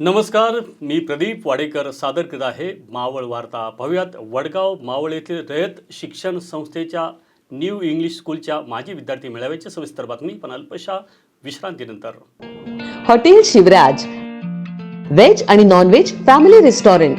नमस्कार मी प्रदीप वाडेकर सादर करीत आहे मावळ वार्ता. पाहुयात वडगाव मावळ येथील रयत शिक्षण संस्थेच्या न्यू इंग्लिश स्कूलच्या माजी विद्यार्थी मेळाव्याची सविस्तर बातमी पण अल्पशा विश्रांतीनंतर. हॉटेल शिवराज. व्हेज आणि non veg family restaurant.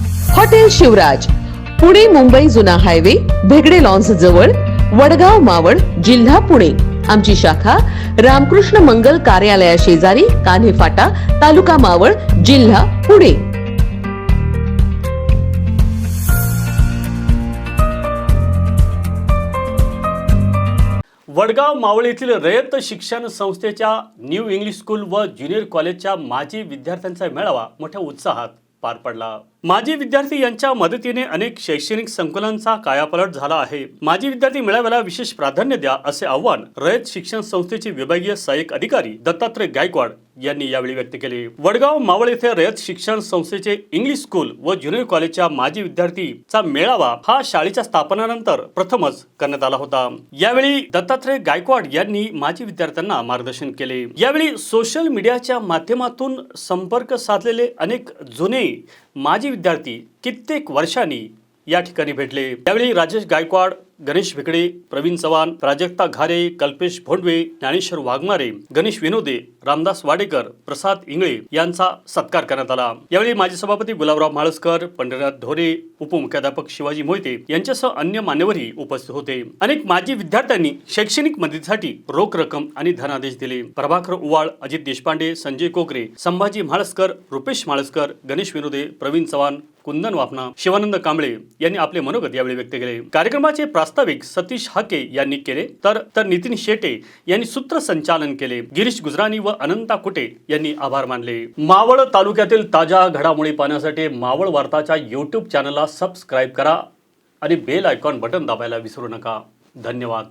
Hotel Shivraj Pune Mumbai जुना हायवे भेगडे लॉन्स जवळ वडगाव मावळ जिल्हा पुणे. आमची शाखा रामकृष्ण मंगल कार्यालया शेजारी कान्हे फाटा तालुका मावळ जिल्हा पुणे. वडगाव मावळ येथील रयत शिक्षण संस्थेच्या न्यू इंग्लिश स्कूल व ज्युनियर कॉलेजच्या माजी विद्यार्थ्यांचा मेळावा मोठ्या उत्साहात पार पडला. माजी विद्यार्थी यांच्या मदतीने अनेक शैक्षणिक संकुलांचा कायापलट झाला आहे. माजी विद्यार्थी मेळाव्याला विशेष प्राधान्य द्या असे आव्हान रयत शिक्षण संस्थेचे विभागीय सहाय्यक अधिकारी दत्तात्रय गायकवाड यांनी यावेळी व्यक्त केले. वडगाव मावळ येथे रयत शिक्षण संस्थेचे इंग्लिश स्कूल व ज्युनियर कॉलेजच्या माजी विद्यार्थीचा मेळावा हा शाळेच्या स्थापनानंतर प्रथमच करण्यात आला होता. यावेळी दत्तात्रय गायकवाड यांनी माजी विद्यार्थ्यांना मार्गदर्शन केले. यावेळी सोशल मीडियाच्या माध्यमातून संपर्क साधलेले अनेक जुने माजी विद्यार्थी कित्येक वर्षांनी या ठिकाणी भेटले. त्यावेळी राजेश गायकवाड गणेश भिकडे प्रवीण चव्हाण प्राजक्ता घारे कल्पेश भोंडवे ज्ञानेश्वर वाघमारे गणेश विनोदे रामदास वाडेकर प्रसाद इंगळे यांचा सत्कार करण्यात आला. यावेळी माजी सभापती गुलाबराव माळसकर पंढरनाथ ढोरे उपमुख्याध्यापक शिवाजी मोहिते यांच्यासह अन्य मान्यवरही उपस्थित होते. अनेक माजी विद्यार्थ्यांनी शैक्षणिक मदतीसाठी रोख रक्कम आणि धनादेश दिले. प्रभाकर उवाळ अजित देशपांडे संजय कोकरे संभाजी म्हाळसकर रुपेश म्हाळसकर गणेश विनोदे प्रवीण चव्हाण कुंदन वापना शिवानंद कांबळे यांनी आपले मनोगत यावेळी व्यक्त केले. कार्यक्रमाचे प्रास्ताविक सतीश हाके यांनी केले तर तर नितीन शेटे यांनी सूत्रसंचालन केले. गिरीश गुजरानी व अनंता कुटे यांनी आभार मानले. मावळ तालुक्यातील ताज्या घडामोडी पाहण्यासाठी मावळ वार्ताच्या युट्यूब चॅनलला सबस्क्राईब करा आणि बेल आयकॉन बटन दाबायला विसरू नका. धन्यवाद.